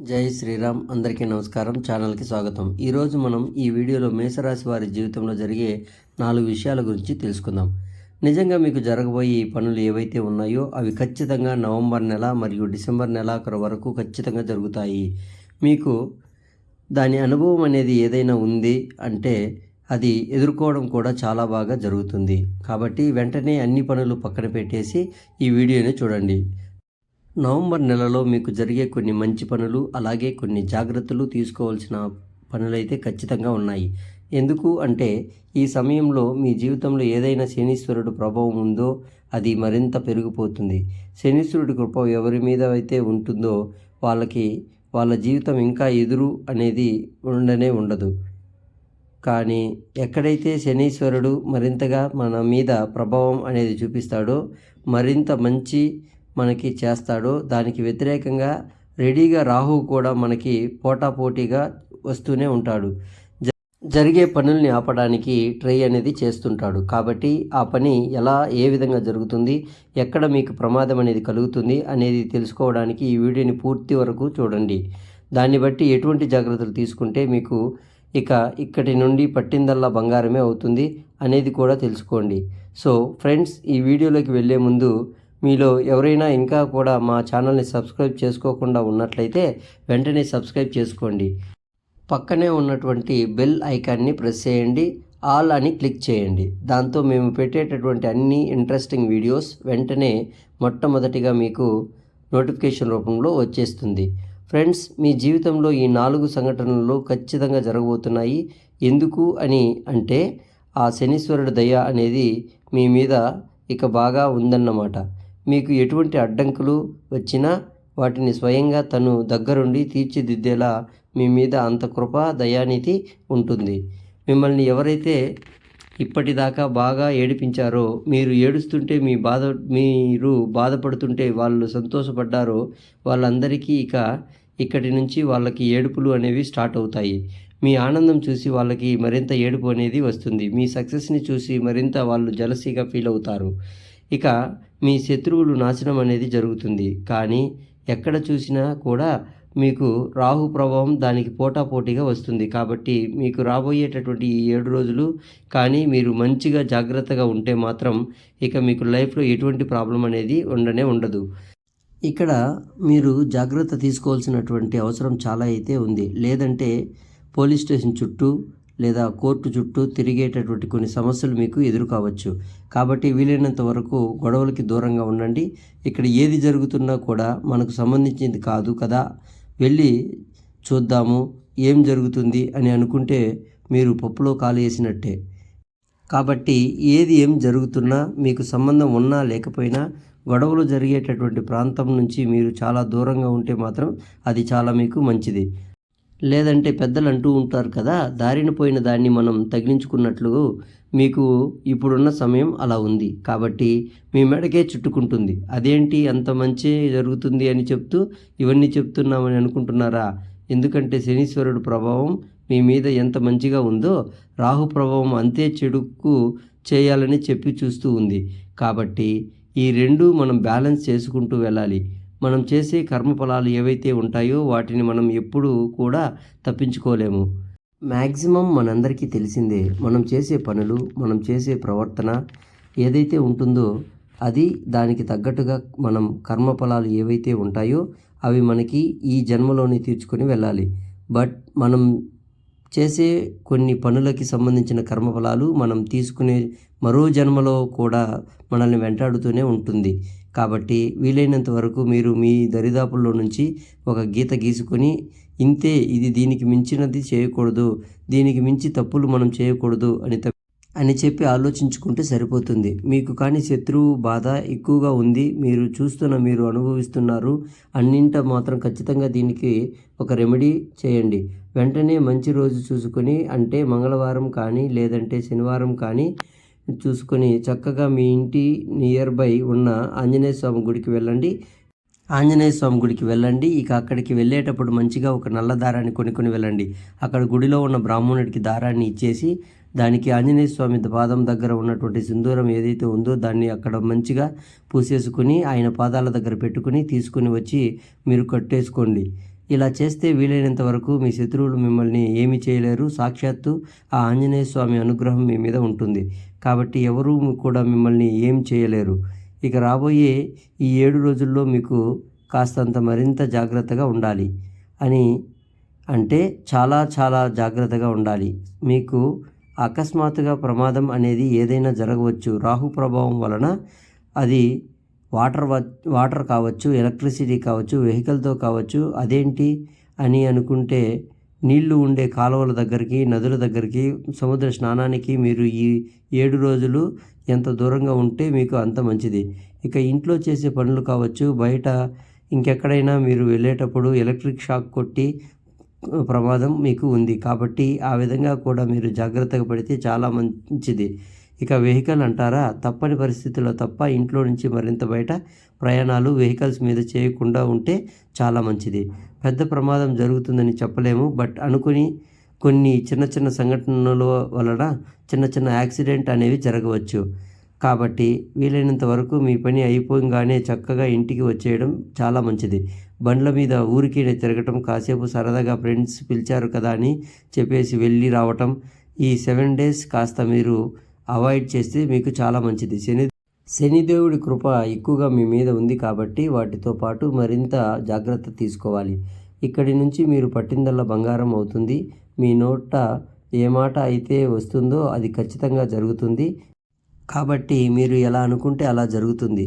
జై శ్రీరామ్. అందరికీ నమస్కారం. ఛానల్కి స్వాగతం. ఈరోజు మనం ఈ వీడియోలో మేషరాశి వారి జీవితంలో జరిగే నాలుగు విషయాల గురించి తెలుసుకుందాం. నిజంగా మీకు జరగబోయే ఈ పనులు ఏవైతే ఉన్నాయో అవి ఖచ్చితంగా నవంబర్ నెల మరియు డిసెంబర్ నెలాఖరు వరకు ఖచ్చితంగా జరుగుతాయి. మీకు దాని అనుభవం అనేది ఏదైనా ఉంది అంటే అది ఎదుర్కోవడం కూడా చాలా బాగా జరుగుతుంది. కాబట్టి వెంటనే అన్ని పనులు పక్కన పెట్టేసి ఈ వీడియోని చూడండి. నవంబర్ నెలలో మీకు జరిగే కొన్ని మంచి పనులు అలాగే కొన్ని జాగ్రత్తలు తీసుకోవాల్సిన పనులైతే ఖచ్చితంగా ఉన్నాయి. ఎందుకు అంటే ఈ సమయంలో మీ జీవితంలో ఏదైనా శనీశ్వరుడు ప్రభావం ఉందో అది మరింత పెరిగిపోతుంది. శనీశ్వరుడి కృప ఎవరి మీద అయితే ఉంటుందో వాళ్ళకి వాళ్ళ జీవితం ఇంకా ఎదురు అనేది ఉండనే ఉండదు. కానీ ఎక్కడైతే శనీశ్వరుడు మరింతగా మన మీద ప్రభావం అనేది చూపిస్తాడో మరింత మంచి మనకి చేస్తాడో దానికి వ్యతిరేకంగా రెడీగా రాహు కూడా మనకి పోటాపోటీగా వస్తూనే ఉంటాడు. జ- జరిగే పనుల్ని ఆపడానికి ట్రై అనేది చేస్తుంటాడు. కాబట్టి ఆ పని ఎలా ఏ విధంగా జరుగుతుంది ఎక్కడ మీకు ప్రమాదం అనేది కలుగుతుంది అనేది తెలుసుకోవడానికి ఈ వీడియోని పూర్తి వరకు చూడండి. దాన్ని బట్టి ఎటువంటి జాగ్రత్తలు తీసుకుంటే మీకు ఇక ఇక్కడి నుండి పట్టిందల్లా బంగారమే అవుతుంది అనేది కూడా తెలుసుకోండి. సో ఫ్రెండ్స్ ఈ వీడియోలోకి వెళ్ళే ముందు మీలో ఎవరైనా ఇంకా కూడా మా ఛానల్ని సబ్స్క్రైబ్ చేసుకోకుండా ఉన్నట్లయితే వెంటనే సబ్స్క్రైబ్ చేసుకోండి. పక్కనే ఉన్నటువంటి బెల్ ఐకాన్ని ప్రెస్ చేయండి. ఆల్ అని క్లిక్ చేయండి. దాంతో మేము పెట్టేటటువంటి అన్ని ఇంట్రెస్టింగ్ వీడియోస్ వెంటనే మొట్టమొదటిగా మీకు నోటిఫికేషన్ రూపంలో వచ్చేస్తుంది. ఫ్రెండ్స్ మీ జీవితంలో ఈ నాలుగు సంఘటనలు ఖచ్చితంగా జరగబోతున్నాయి. ఎందుకు అని అంటే ఆ శనీశ్వరుడు దయ అనేది మీ మీద ఇక బాగా ఉందన్నమాట. మీకు ఎటువంటి అడ్డంకులు వచ్చినా వాటిని స్వయంగా తను దగ్గరుండి తీర్చిదిద్దేలా మీ మీద అంత కృప దయానిధి ఉంటుంది. మిమ్మల్ని ఎవరైతే ఇప్పటిదాకా బాగా ఏడిపించారో మీరు ఏడుస్తుంటే మీ బాధ మీరు బాధపడుతుంటే వాళ్ళు సంతోషపడ్డారో వాళ్ళందరికీ ఇక ఇక్కడి నుంచి వాళ్ళకి ఏడుపులు అనేవి స్టార్ట్ అవుతాయి. మీ ఆనందం చూసి వాళ్ళకి మరింత ఏడుపు అనేది వస్తుంది. మీ సక్సెస్ని చూసి మరింత వాళ్ళు జలసీగా ఫీల్ అవుతారు. ఇక మీ శత్రువులు నాశనం అనేది జరుగుతుంది. కానీ ఎక్కడ చూసినా కూడా మీకు రాహు ప్రభావం దానికి పోటాపోటీగా వస్తుంది. కాబట్టి మీకు రాబోయేటటువంటి ఈ ఏడు రోజులు కానీ మీరు మంచిగా జాగ్రత్తగా ఉంటే మాత్రం ఇక మీకు లైఫ్లో ఎటువంటి ప్రాబ్లం అనేది ఉండనే ఉండదు. ఇక్కడ మీరు జాగ్రత్త తీసుకోవాల్సినటువంటి అవసరం చాలా అయితే ఉంది. లేదంటే పోలీస్ స్టేషన్ చుట్టూ లేదా కోర్టు చుట్టూ తిరిగేటటువంటి కొన్ని సమస్యలు మీకు ఎదురు కావచ్చు కాబట్టి వీలైనంత వరకు గొడవలకి దూరంగా ఉండండి. ఇక్కడ ఏది జరుగుతున్నా కూడా మనకు సంబంధించింది కాదు కదా. వెళ్ళి చూద్దాము ఏం జరుగుతుంది అని అనుకుంటే మీరు పప్పులో కాలు వేసినట్టే కాబట్టి ఏది ఏం జరుగుతున్నా మీకు సంబంధం ఉన్నా లేకపోయినా గొడవలు జరిగేటటువంటి ప్రాంతం నుంచి మీరు చాలా దూరంగా ఉంటే మాత్రం అది చాలా మీకు మంచిది. లేదంటే పెద్దలు అంటూ ఉంటారు కదా దారిన పోయిన దాన్ని మనం తగిలించుకున్నట్లు మీకు ఇప్పుడున్న సమయం అలా ఉంది. కాబట్టి మీ మెడకే చుట్టుకుంటుంది. అదేంటి అంత మంచి జరుగుతుంది అని చెప్తూ ఇవన్నీ చెప్తున్నామని అనుకుంటున్నారా? ఎందుకంటే శనీశ్వరుడు ప్రభావం మీ మీద ఎంత మంచిగా ఉందో రాహు ప్రభావం అంతే చెడుకు చేయాలని చెప్పి చూస్తూ ఉంది. కాబట్టి ఈ రెండు మనం బ్యాలెన్స్ చేసుకుంటూ వెళ్ళాలి. మనం చేసే కర్మఫలాలు ఏవైతే ఉంటాయో వాటిని మనం ఎప్పుడూ కూడా తప్పించుకోలేము. మ్యాక్సిమం మనందరికీ తెలిసిందే మనం చేసే పనులు మనం చేసే ప్రవర్తన ఏదైతే ఉంటుందో అది దానికి తగ్గట్టుగా మనం కర్మఫలాలు ఏవైతే ఉంటాయో అవి మనకి ఈ జన్మలోనే తీర్చుకొని వెళ్ళాలి. బట్ మనం చేసే కొన్ని పనులకి సంబంధించిన కర్మఫలాలు మనం తీసుకునే మరో జన్మలో కూడా మనల్ని వెంటాడుతూనే ఉంటుంది. కాబట్టి వీలైనంత వరకు మీరు మీ దరిదాపుల్లో నుంచి ఒక గీత గీసుకొని ఇంతే ఇది దీనికి మించినది చేయకూడదు దీనికి మించి తప్పులు మనం చేయకూడదు అని అని చెప్పి ఆలోచించుకుంటే సరిపోతుంది. మీకు కానీ శత్రువు బాధ ఎక్కువగా ఉంది మీరు చూస్తున్న మీరు అనుభవిస్తున్నారు అన్నింట మాత్రం ఖచ్చితంగా దీనికి ఒక రెమెడీ చేయండి. వెంటనే మంచి రోజు చూసుకొని అంటే మంగళవారం కానీ లేదంటే శనివారం కానీ చూసుకొని చక్కగా మీ ఇంటి నియర్ బై ఉన్న ఆంజనేయ స్వామి గుడికి వెళ్ళండి. ఆంజనేయ స్వామి గుడికి వెళ్ళండి. ఇక అక్కడికి వెళ్ళేటప్పుడు మంచిగా ఒక నల్ల దారాన్ని కొనుక్కొని వెళ్ళండి. అక్కడ గుడిలో ఉన్న బ్రాహ్మణుడికి దారాన్ని ఇచ్చేసి దానికి ఆంజనేయ స్వామి పాదం దగ్గర ఉన్నటువంటి సింధూరం ఏదైతే ఉందో దాన్ని అక్కడ మంచిగా పూసేసుకుని ఆయన పాదాల దగ్గర పెట్టుకుని తీసుకుని వచ్చి మీరు కట్టేసుకోండి. ఇలా చేస్తే వీలైనంత వరకు మీ శత్రువులు మిమ్మల్ని ఏమి చేయలేరు. సాక్షాత్తు ఆ ఆంజనేయ స్వామి అనుగ్రహం మీ మీద ఉంటుంది. కాబట్టి ఎవరూ కూడా మిమ్మల్ని ఏం చేయలేరు. ఇక రాబోయే ఈ ఏడు రోజుల్లో మీకు కాస్తంత మరింత జాగ్రత్తగా ఉండాలి అని అంటే చాలా చాలా జాగ్రత్తగా ఉండాలి. మీకు అకస్మాత్తుగా ప్రమాదం అనేది ఏదైనా జరగవచ్చు. రాహు ప్రభావం వలన అది వాటర్ వాటర్ కావచ్చు ఎలక్ట్రిసిటీ కావచ్చు వెహికల్తో కావచ్చు అదేంటి అని అనుకుంటే నీళ్ళు ఉండే కాలువల దగ్గరికి నదుల దగ్గరికి సముద్ర స్నానానికి మీరు ఈ ఏడు రోజులు ఎంత దూరంగా ఉంటే మీకు అంత మంచిది. ఇక ఇంట్లో చేసే పనులు కావచ్చు బయట ఇంకెక్కడైనా మీరు వెళ్ళేటప్పుడు ఎలక్ట్రిక్ షాక్ కొట్టి ప్రమాదం మీకు ఉంది. కాబట్టి ఆ విధంగా కూడా మీరు జాగ్రత్తగా పడితే చాలా మంచిది. ఇక వెహికల్ అంటారా? తప్పని పరిస్థితుల్లో తప్ప ఇంట్లో నుంచి మరింత బయట ప్రయాణాలు వెహికల్స్ మీద చేయకుండా ఉంటే చాలా మంచిది. పెద్ద ప్రమాదం జరుగుతుందని చెప్పలేము. బట్ అనుకుని కొన్ని చిన్న చిన్న సంఘటనల వలన చిన్న చిన్న యాక్సిడెంట్ అనేవి జరగవచ్చు. కాబట్టి వీలైనంత వరకు మీ పని అయిపోగానే చక్కగా ఇంటికి వచ్చేయడం చాలా మంచిది. బండ్ల మీద ఊరికి తిరగటం కాసేపు సరదాగా ఫ్రెండ్స్ పిలిచారు కదా అని చెప్పేసి వెళ్ళి రావటం ఈ సెవెన్ డేస్ కాస్త మీరు అవాయిడ్ చేస్తే మీకు చాలా మంచిది. శని శనిదేవుడి కృప ఎక్కువగా మీ మీద ఉంది కాబట్టి వాటితో పాటు మరింత జాగ్రత్త తీసుకోవాలి. ఇక్కడి నుంచి మీరు పట్టిందల్లా బంగారం అవుతుంది. మీ నోట ఏ మాట అయితే వస్తుందో అది ఖచ్చితంగా జరుగుతుంది. కాబట్టి మీరు ఎలా అనుకుంటే అలా జరుగుతుంది.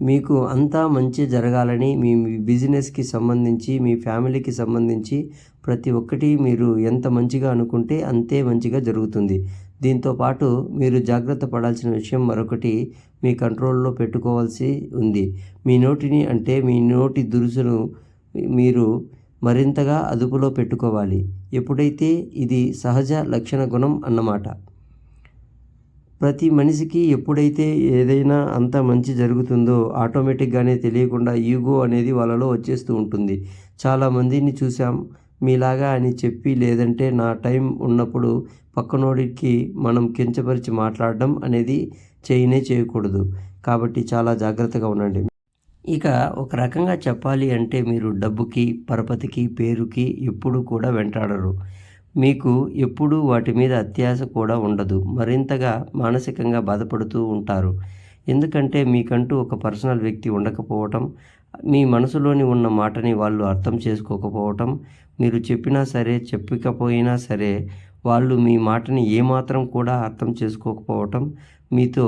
మీకు అంతా మంచి జరగాలని మీ బిజినెస్కి సంబంధించి మీ ఫ్యామిలీకి సంబంధించి ప్రతి ఒక్కటి మీరు ఎంత మంచిగా అనుకుంటే అంతే మంచిగా జరుగుతుంది. దీంతో పాటు మీరు జాగ్రత్త పడాల్సిన విషయం మరొకటి మీ కంట్రోల్లో పెట్టుకోవాల్సి ఉంది. మీ నోటిని అంటే మీ నోటి దురుసును మీరు మరింతగా అదుపులో పెట్టుకోవాలి. ఎప్పుడైతే ఇది సహజ లక్షణ గుణం అన్నమాట. ప్రతి మనిషికి ఎప్పుడైతే ఏదైనా అంత మంచి జరుగుతుందో ఆటోమేటిక్గానే తెలియకుండా ఈగో అనేది వాళ్ళలో వచ్చేస్తూ ఉంటుంది. చాలామందిని చూసాం మీలాగా అని చెప్పి లేదంటే నా టైం ఉన్నప్పుడు పక్కనోడికి మనం కించపరిచి మాట్లాడడం అనేది చేయనే చేయకూడదు. కాబట్టి చాలా జాగ్రత్తగా ఉండండి. ఇక ఒక రకంగా చెప్పాలి అంటే మీరు డబ్బుకి పరపతికి పేరుకి ఎప్పుడు కూడా వెంటాడరు. మీకు ఎప్పుడూ వాటి మీద అత్యాశ కూడా ఉండదు. మరింతగా మానసికంగా బాధపడుతూ ఉంటారు. ఎందుకంటే మీకంటూ ఒక పర్సనల్ వ్యక్తి ఉండకపోవటం మీ మనసులోని ఉన్న మాటని వాళ్ళు అర్థం చేసుకోకపోవటం మీరు చెప్పినా సరే చెప్పకపోయినా సరే వాళ్ళు మీ మాటని ఏమాత్రం కూడా అర్థం చేసుకోకపోవటం మీతో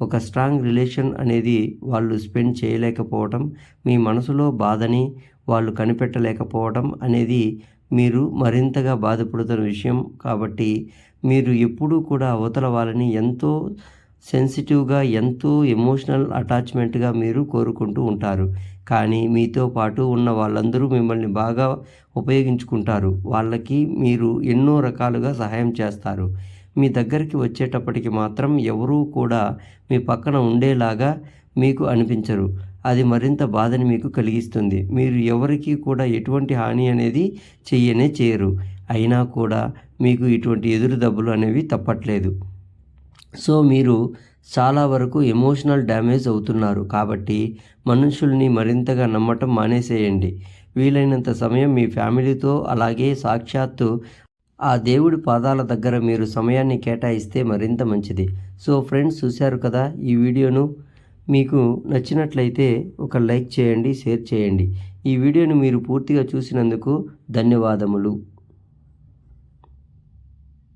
ఒక స్ట్రాంగ్ రిలేషన్ అనేది వాళ్ళు స్పెండ్ చేయలేకపోవటం మీ మనసులో బాధని వాళ్ళు కనిపెట్టలేకపోవడం అనేది మీరు మరింతగా బాధపడుతున్న విషయం. కాబట్టి మీరు ఎప్పుడూ కూడా అవతల వాళ్ళని ఎంతో సెన్సిటివ్గా ఎంతో ఎమోషనల్ అటాచ్మెంట్గా మీరు కోరుకుంటూ ఉంటారు. కానీ మీతో పాటు ఉన్న వాళ్ళందరూ మిమ్మల్ని బాగా ఉపయోగించుకుంటారు. వాళ్ళకి మీరు ఎన్నో రకాలుగా సహాయం చేస్తారు. మీ దగ్గరికి వచ్చేటప్పటికి మాత్రం ఎవరూ కూడా మీ పక్కన ఉండేలాగా మీకు అనిపించరు. అది మరింత బాధని మీకు కలిగిస్తుంది. మీరు ఎవరికీ కూడా ఎటువంటి హాని అనేది చెయ్యనే చేయరు. అయినా కూడా మీకు ఇటువంటి ఎదురు దెబ్బలు అనేవి తప్పట్లేదు. సో మీరు చాలా వరకు ఎమోషనల్ డ్యామేజ్ అవుతున్నారు. కాబట్టి మనుషుల్ని మరింతగా నమ్మటం మానేసేయండి. వీలైనంత సమయం మీ ఫ్యామిలీతో అలాగే సాక్షాత్తు ఆ దేవుడి పాదాల దగ్గర మీరు సమయాన్ని కేటాయిస్తే మరింత మంచిది. సో ఫ్రెండ్స్ చూశారు కదా ఈ వీడియోను. మీకు నచ్చినట్లయితే ఒక లైక్ చేయండి షేర్ చేయండి. ఈ వీడియోను మీరు పూర్తిగా చూసినందుకు ధన్యవాదములు.